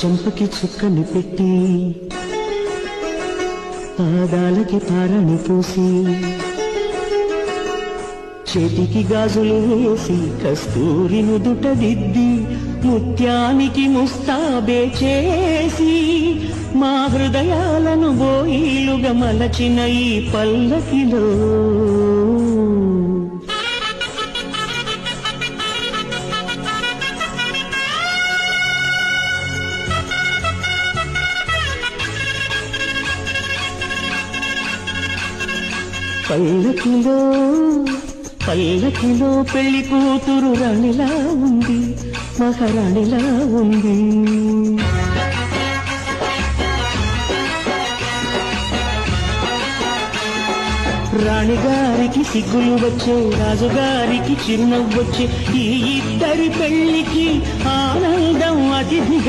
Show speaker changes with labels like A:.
A: చెంపకి చుక్కని పెట్టి పాదాలకి పారని పూసి చేతికి గాజులు వేసి కస్తూరి దుటదిద్ది ముత్యానికి ముస్తాబే చేసి మా హృదయాలను బోయిలుగా మలచిన ఈ పల్లకిలో. పల్లకిలో పల్లకిలో పెళ్ళి కూతురు రాణిలా ఉంది మహారాణిలా ఉంది. రాణిగారికి సిగ్గులు వచ్చే రాజుగారికి చిరునవ్వొచ్చే ఈ ఇద్దరి పెళ్ళికి ఆ